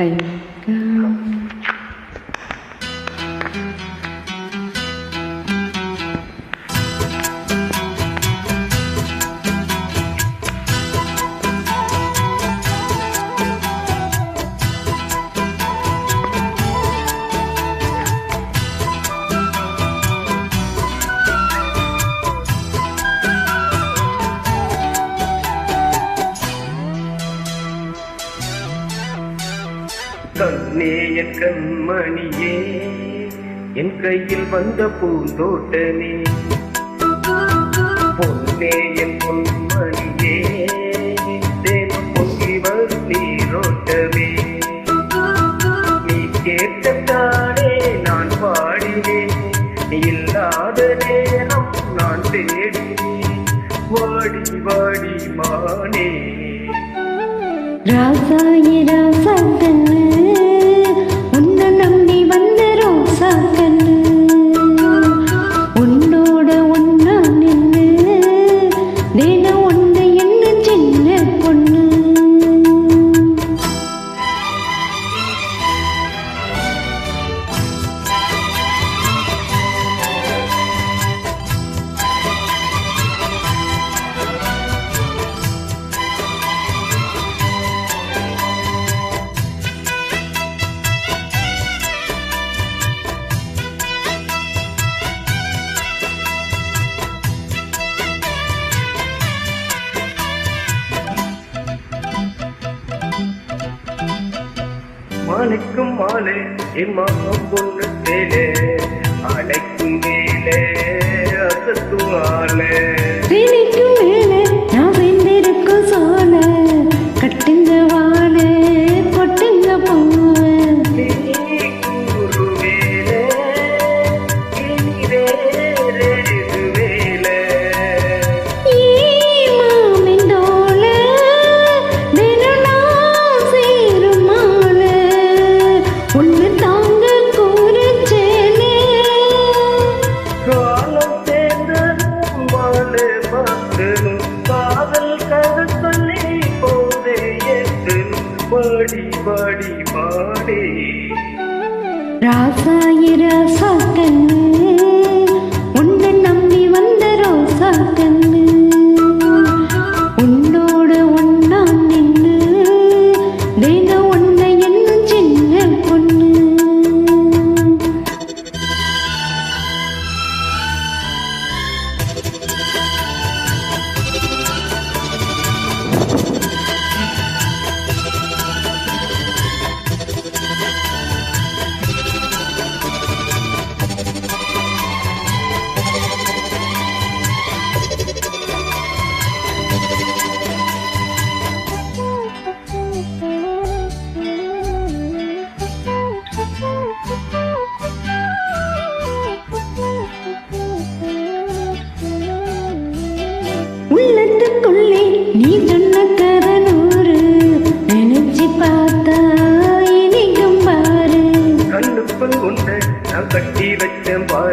thầy கண்ணே என் கண்மணியே என் கையில் வந்த பூந்தோட்டமே. பொன்னே என் பொன்மணியே தேனும் பொங்கி வரும் நீரோட்டமே. நீ கேட்டத்தானே நான் பாடினேன் நீ இல்லாத நேரம் நான் தேடினேன். வாடி வாடி மானே. ராசாயி ராசா மாலைக்கும் மாலை என் மாமம் பொண்ணு தேலே அடைக்கும் மேலே அசத்தும் ஆளே. பாடி பாடி. ராசாயிர ராசாயி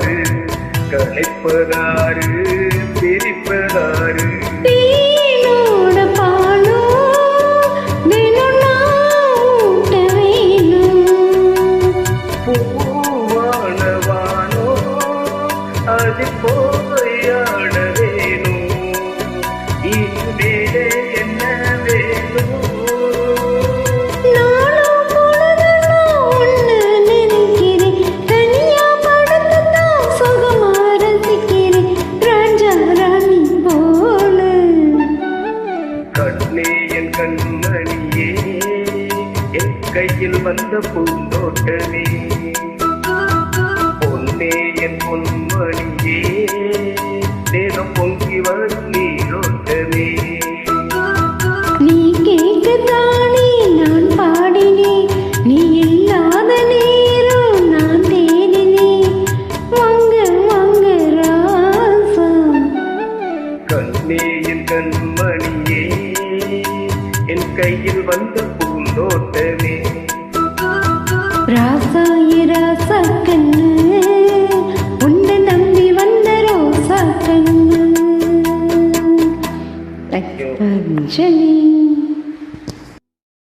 வச்சேன் பிரிப்பதாறு. கண்மணியே என் கையில் வந்த பூந்தோட்டமே. பொன்னே என் பொன்மணி கையில் வந்த பூந்தோட்டமே. ராசாயி ராசா கண்ணு உன்னை நம்பி வந்த ரோசா கண்ணு. அஞ்சலி